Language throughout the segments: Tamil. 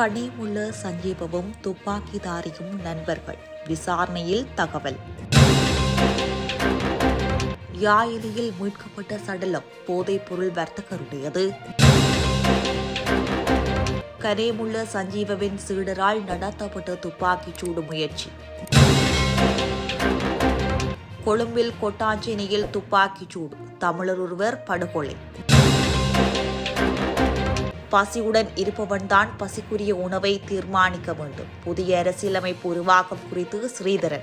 கனிமுள்ள சஞ்சீபவும் துப்பாக்கிதாரியும் நண்பர்கள். விசாரணையில் தகவல். யாழிலியில் மீட்கப்பட்ட சடலம் போதைப் பொருள் வர்த்தகருடையது. கனேமுள்ள சஞ்சீவவின் சீடரால் நடத்தப்பட்ட துப்பாக்கிச் சூடு முயற்சி. கொழும்பில் கொட்டாஞ்சேனியில் துப்பாக்கிச் சூடு. தமிழர் ஒருவர் படுகொலை. பசியுடன் இருப்பவன்தான் பசிக்குரிய உணவை தீர்மானிக்க வேண்டும். புதிய அரசியலமைப்பு உருவாக்கம் குறித்து ஸ்ரீதரன்.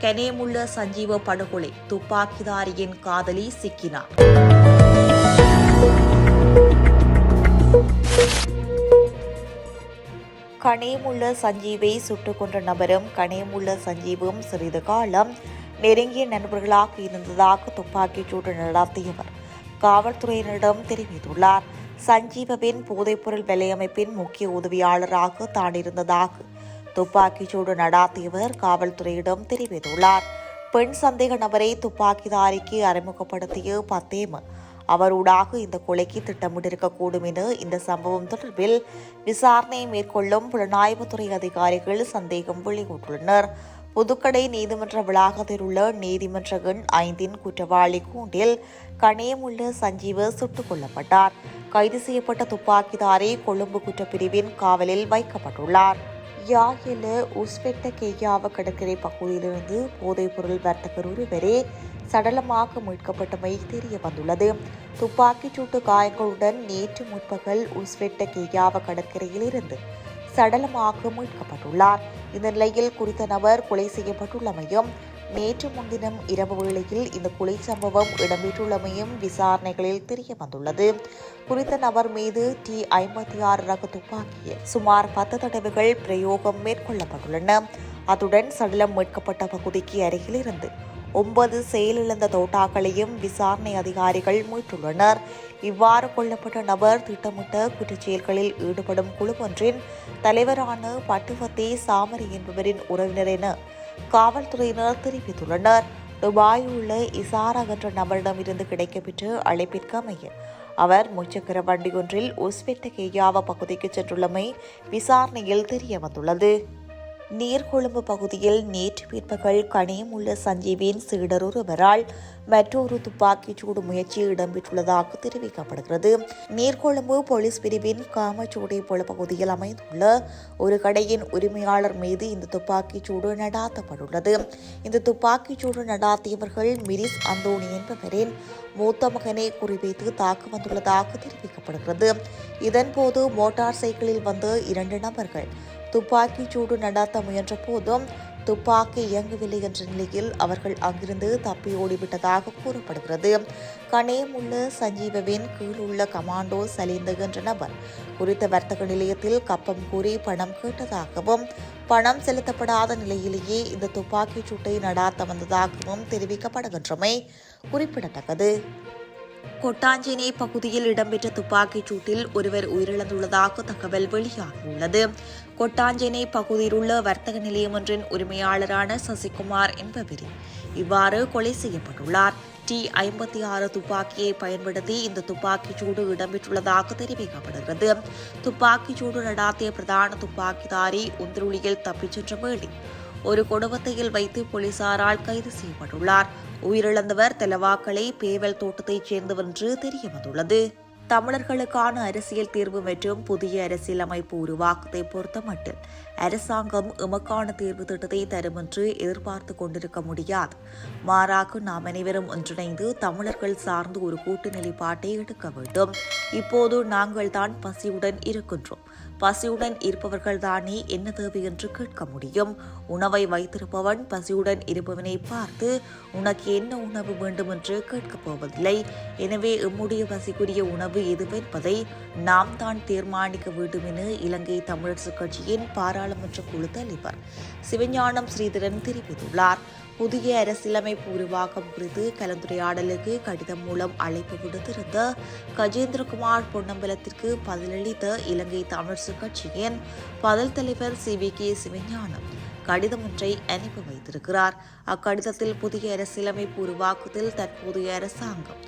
கனேமுள்ள சஞ்சீவ படுகொலை துப்பாக்கிதாரியின் காதலி சிக்கினார் கனேமுள்ள சஞ்சீவை சுட்டுக் கொன்ற நபரும் கனேமுள்ள சஞ்சீவும் சிறிது காலம் நெருங்கிய நண்பர்களாக இருந்ததாக துப்பாக்கிச் சூடு நடத்தியவர். காவல்துறையினரிடம் தெரிவித்துள்ளார். சஞ்சீவவின் போதைப்பொருள் விலையமைப்பின் முக்கிய உதவியாளராக தான் இருந்ததாக துப்பாக்கிச்சூடு நடாத்தியவர் காவல்துறையிடம் தெரிவித்துள்ளார். பெண் சந்தேக நபரை துப்பாக்கிதாரிக்கு அறிமுகப்படுத்திய பத்தேம அவரூடாக இந்த கொலைக்கு திட்டமிட்டிருக்கக்கூடும் என இந்த சம்பவம் தொடர்பில் விசாரணை மேற்கொள்ளும் புலனாய்வுத்துறை அதிகாரிகள் சந்தேகம் வெளியிட்டுள்ளனர். புதுக்கடை நீதிமன்ற வளாகத்தில் உள்ள நீதிமன்ற எண் ஐந்தின் குற்றவாளி கூண்டில் கணேமுள்ள சஞ்சீவ சுட்டுக் கொல்லப்பட்டார். கைது செய்யப்பட்ட துப்பாக்கிதாரி கொழும்பு குற்றப்பிரிவின் காவலில் வைக்கப்பட்டுள்ளார். யாகில உஸ்பெட்ட கேயாவ கடற்கரை பகுதியிலிருந்து போதைப்பொருள் வர்த்தகர் ஒருவரே சடலமாக மீட்கப்பட்டமை தெரிய வந்துள்ளது துப்பாக்கிச் சூட்டு காயங்களுடன் நேற்று முற்பகல் உஸ்வெட்ட கேயாவ கடற்கரையில் இருந்து சடலமாக மீட்கப்பட்டுள்ளார் இந்த நிலையில் குறித்த நபர் கொலை செய்யப்பட்டுள்ளமையும் நேற்று முன்தினம் இரவு வேளையில் இந்த கொலை சம்பவம் இடம்பெற்றுள்ளமையும் விசாரணைகளில் தெரிய வந்துள்ளது குறித்த நபர் மீது டி ஐம்பத்தி ஆறு ரக துப்பாக்கி சுமார் பத்து தடவைகள் பிரயோகம் மேற்கொள்ளப்பட்டுள்ளன. அத்துடன் சடலம் மீட்கப்பட்ட பகுதிக்கு அருகில் இருந்து ஒன்பது செயலிழந்த தோட்டாக்களையும் விசாரணை அதிகாரிகள் மீட்டுள்ளனர். இவ்வாறு கொல்லப்பட்ட நபர் திட்டமிட்ட குற்றச்செயல்களில் ஈடுபடும் குழு ஒன்றின் தலைவரான பட்டுவத்தே சாமரி என்பவரின் உறவினர் என காவல்துறையினர் தெரிவித்துள்ளனர். துபாயில் உள்ள இசாரா என்ற நபரிடமிருந்து கிடைக்கப்பெற்ற அழைப்பிற்கு அமைய அவர் முச்சக்கர வண்டி ஒன்றில் உஸ்பெட்ட கேயாவா பகுதிக்கு சென்றுள்ளமை விசாரணையில் தெரிய வந்துள்ளது நீர்கொழும்பு பகுதியில் நேற்று பிற்பகல் கணியம் உள்ள சஞ்சீவின் சீடர் ஒருவரால் மற்றொரு துப்பாக்கிச் சூடு முயற்சி இடம்பெற்றுள்ளதாக தெரிவிக்கப்படுகிறது. நீர்கொழும்பு போலீஸ் பிரிவின் காமச்சோடை போல பகுதியில் அமைந்துள்ள ஒரு கடையின் உரிமையாளர் மீது இந்த துப்பாக்கிச் சூடு நடாத்தப்பட்டுள்ளது. இந்த துப்பாக்கிச் சூடு நடாத்தியவர்கள் மிரிஸ் அந்தோனி என்பவரின் மூத்த மகனை குறிவைத்து தாக்க வந்துள்ளதாக தெரிவிக்கப்படுகிறது. இதன்போது மோட்டார் சைக்கிளில் வந்த இரண்டு நபர்கள் துப்பாக்கிச் சூடு நடாத்த முயன்ற போதும் துப்பாக்கி இயங்கவில்லை என்ற நிலையில் அவர்கள் அங்கிருந்து தப்பி ஓடிவிட்டதாக கூறப்படுகிறது. கணேம் உள்ள சஞ்சீவவின் கீழ் உள்ள கமாண்டோ சலிந்து என்ற நபர். குறித்த வர்த்தக நிலையத்தில் கப்பம் கூறி பணம் கேட்டதாகவும் பணம் செலுத்தப்படாத நிலையிலேயே இந்த துப்பாக்கிச் சூட்டை நடாத்த வந்ததாகவும் தெரிவிக்கப்படுகின்றமை குறிப்பிடத்தக்கது. கொட்டாஞ்சேனை பகுதியில் இடம்பெற்ற துப்பாக்கிச் சூட்டில் ஒருவர் உயிரிழந்துள்ளதாக தகவல் வெளியாகியுள்ளது கொட்டாஞ்சேனை பகுதியில் உள்ள வர்த்தக நிலையம் ஒன்றின் உரிமையாளரான சசிகுமார் என்பவர் இவ்வாறு கொலை செய்யப்பட்டுள்ளார் டி ஐம்பத்தி ஆறு துப்பாக்கியை பயன்படுத்தி இந்த துப்பாக்கிச் சூடு இடம்பெற்றுள்ளதாக தெரிவிக்கப்படுகிறது துப்பாக்கிச் சூடு நடாத்திய பிரதான துப்பாக்கிதாரி உந்திருளியில் தப்பிச் சென்ற வேண்டி ஒரு குடும்பத்தையில் வைத்து போலீசாரால் கைது செய்யப்பட்டுள்ளார் உயிரிழந்தவர் தெலவாக்கலை பேவல் தோட்டத்தைச் சேர்ந்தவர் என்று தெரியவந்துள்ளது. தமிழர்களுக்கான அரசியல் தீர்வு மற்றும் புதிய அரசியலமைப்பு உருவாக்கத்தை பொறுத்தமட்டில் அரசாங்கம் எமக்கான தீர்வு திட்டத்தை தரும் என்று எதிர்பார்த்து கொண்டிருக்க முடியாது. மாறாக நாம் அனைவரும் ஒன்றிணைந்து தமிழர்கள் சார்ந்து ஒரு கூட்டு நிலைப்பாட்டை எடுக்க வேண்டும். இப்போது நாங்கள் தான் பசியுடன் இருக்கின்றோம். பசியுடன் இருப்பவர்கள் தானே என்ன தேவை என்று கேட்க முடியும். உணவை வைத்திருப்பவன் பசியுடன் இருப்பவனை பார்த்து உனக்கு என்ன உணவு வேண்டும் என்று கேட்கப் போவதில்லை. எனவே எம்முடைய பசிக்குரிய உணவு எதுவென்பதை நாம் தான் தீர்மானிக்க வேண்டும் என இலங்கை தமிழரசுக் கட்சியின் பாராளுமன்ற குழு தலைவர் சிவஞானம் ஸ்ரீதரன் தெரிவித்துள்ளார். புதிய அரசியலமைப்பு உருவாக்கம் குறித்து கலந்துரையாடலுக்கு கடிதம் மூலம் அழைப்பு விடுத்திருந்த கஜேந்திரகுமார் பொன்னம்பலத்திற்கு பதிலளித்த இலங்கை தமிழரசு கட்சியின் பதில் தலைவர் சி. வி. கே. சிவஞானம் கடிதம் ஒன்றை அனுப்பி வைத்திருக்கிறார். அக்கடிதத்தில் புதிய அரசியலமைப்பு உருவாக்குதல் தற்போதைய அரசாங்கம்.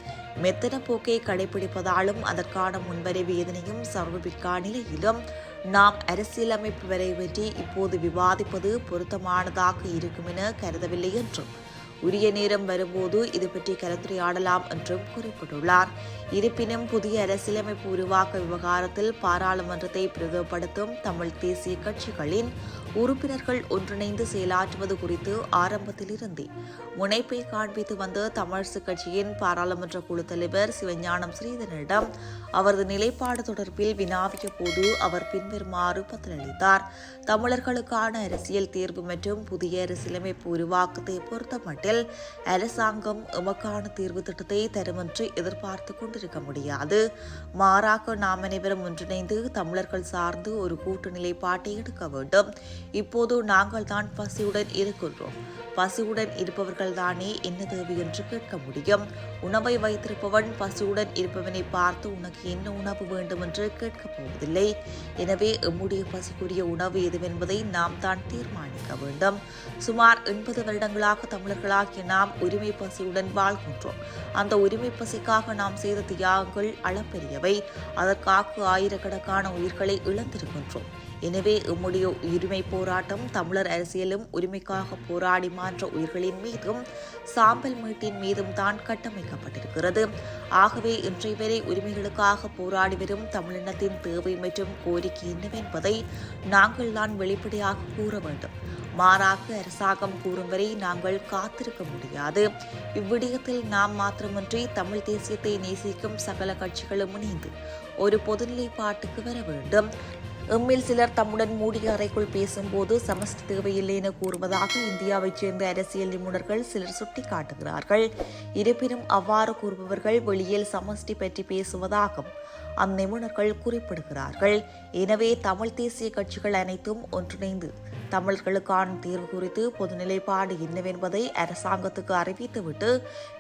மெத்தன போக்கை கடைபிடிப்பதாலும் அதற்கான முன்வரைவு எதனையும் சமர்ப்பிக்கா நிலையிலும் நாம் அரசியலமைப்பு வரை பற்றி இப்போது விவாதிப்பது பொருத்தமானதாக இருக்கும் என கருதவில்லை என்றும் உரிய நேரம் வரும்போது இது பற்றி கலந்துரையாடலாம் என்றும் குறிப்பிட்டுள்ளார். இருப்பினும் புதிய அரசியலமைப்பு உருவாக்க விவகாரத்தில் பாராளுமன்றத்தை பிரதிபடுத்தும் தமிழ் தேசிய கட்சிகளின் உறுப்பினர்கள் ஒன்றிணைந்து செயலாற்றுவது குறித்து ஆரம்பத்திலிருந்தே முனைப்பை காண்பித்து வந்த தமிழரசுக் கட்சியின் பாராளுமன்ற குழு தலைவர் சிவஞானம் ஸ்ரீதரனிடம் அவரது நிலைப்பாடு தொடர்பில் வினாவிய போது அவர் பின்வருமாறு பதிலளித்தார். தமிழர்களுக்கான அரசியல் தேர்வு மற்றும் புதிய அரசியலமைப்பு உருவாக்கத்தை பொறுத்தமட்டில் அரசாங்கம் எமக்கான தீர்வு திட்டத்தை தரும் என்று எதிர்பார்த்து கொண்டிருக்க முடியாது. மாறாக நாம் அனைவரும் ஒன்றிணைந்து தமிழர்கள் சார்ந்து ஒரு கூட்டு நிலைப்பாட்டை எடுக்க வேண்டும். இப்போது நாங்கள் தான் பசியுடன் இருக்கின்றோம். பசியுடன் இருப்பவர்கள் தானே என்ன தேவை என்று கேட்க முடியும். உணவை வைத்திருப்பவன் பசியுடன் இருப்பவனை பார்த்து உனக்கு என்ன உணவு வேண்டும் என்று கேட்கப் போவதில்லை. எனவே எம்முடைய பசிக்குரிய உணவு எதுவென்பதை நாம் தான் தீர்மானிக்க வேண்டும். சுமார் எண்பது வருடங்களாக தமிழர்களாகிய நாம் உரிமை பசியுடன் வாழ்கின்றோம். அந்த உரிமை பசிக்காக நாம் செய்த தியாகங்கள் அளப்பெரியவை. அதற்காக ஆயிரக்கணக்கான உயிர்களை இழந்திருக்கின்றோம். எனவே எம்முடைய உரிமை போராட்டம் தமிழர் அரசியலும் உரிமைக்காக போராடி மாற்ற உயிர்களின் மீதும் சாம்பல் மீட்டின் மீதும் தான் கட்டமைக்கப்பட்டிருக்கிறது. ஆகவே இன்றைய வரை உரிமைகளுக்காக போராடி வரும் தமிழினத்தின் தேவை மற்றும் கோரிக்கை என்னவென்பதை நாங்கள் தான் வெளிப்படையாக கூற வேண்டும். மாறாக அரசாங்கம் கூறும் வரை நாங்கள் காத்திருக்க முடியாது. இவ்விடயத்தில் நாம் மாத்திரமின்றி தமிழ் தேசியத்தை நேசிக்கும் சகல கட்சிகளும் இணைந்து ஒரு பொதுநிலைப்பாட்டுக்கு வர வேண்டும். எம்மில் சிலர் தம்முடன் மூடிய அறைக்குள் பேசும்போது சமஸ்டி தேவையில்லை என கூறுவதாக இந்தியாவைச் சேர்ந்த அரசியல் நிபுணர்கள் சிலர் சுட்டிக்காட்டுகிறார்கள். இருப்பினும் அவ்வாறு கூறுபவர்கள் வெளியில் சமஷ்டி பற்றி பேசுவதாகவும் அந்நிபுணர்கள் குறிப்பிடுகிறார்கள். எனவே தமிழ் தேசிய கட்சிகள் அனைத்தும் ஒன்றிணைந்து தமிழர்களுக்கான தீர்வு குறித்து பொது நிலைப்பாடு என்னவென்பதை அரசாங்கத்துக்கு அறிவித்துவிட்டு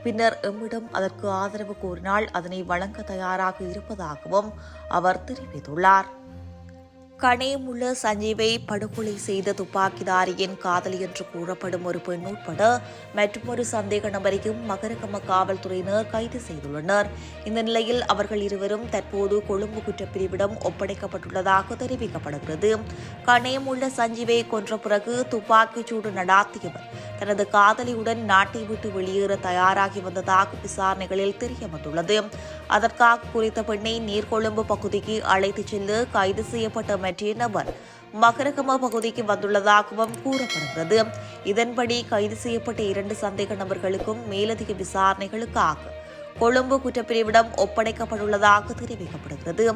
பின்னர் எம்மிடம் அதற்கு ஆதரவு கோரினால் அதனை வழங்க தயாராக இருப்பதாகவும் அவர் தெரிவித்துள்ளார். கணேமுள்ள சஞ்சீவை படுகொலை செய்த துப்பாக்கிதாரியின் காதலி என்று கூறப்படும் ஒரு பெண் உட்பட மற்றொரு சந்தேக நபரையும் மகரகம காவல்துறையினர் கைது செய்துள்ளனர். இந்த நிலையில் அவர்கள் இருவரும் தற்போது கொழும்பு குற்றப்பிரிவிடம் ஒப்படைக்கப்பட்டுள்ளதாக தெரிவிக்கப்படுகிறது. கணேமுள்ள சஞ்சீவை கொன்ற பிறகு துப்பாக்கிச் சூடு நடாத்தியவர் தனது காதலியுடன் நாட்டை விட்டு வெளியேற தயாராகி வந்ததாக விசாரணைகளில் தெரிய வந்துள்ளது அதற்காக குறித்த பெண்ணை நீர்கொழும்பு பகுதிக்கு அழைத்துச் செல்ல கைது செய்யப்பட்ட மற்ற நபர் மகரகமா பகுதிக்கு வந்துள்ளதாகவும் கூறப்படுகிறது. இதன்படி கைது செய்யப்பட்ட இரண்டு சந்தேக நபர்களுக்கும் மேலதிக விசாரணைகளுக்காக கொழும்பு குற்றப்பிரிவிடம் ஒப்படைக்கப்பட்டுள்ளதாக தெரிவிக்கப்படுகிறது.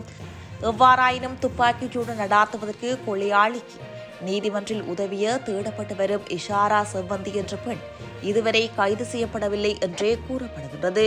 எவ்வாறாயினும் துப்பாக்கிச் சூடு நடாத்துவதற்கு கொலையாளிக்கு நீதிமன்றில் உதவிய தேடப்பட்டு வரும் இஷாரா செவ்வந்தி என்ற பெண் இதுவரை கைது செய்யப்படவில்லை என்றே கூறப்படுகிறது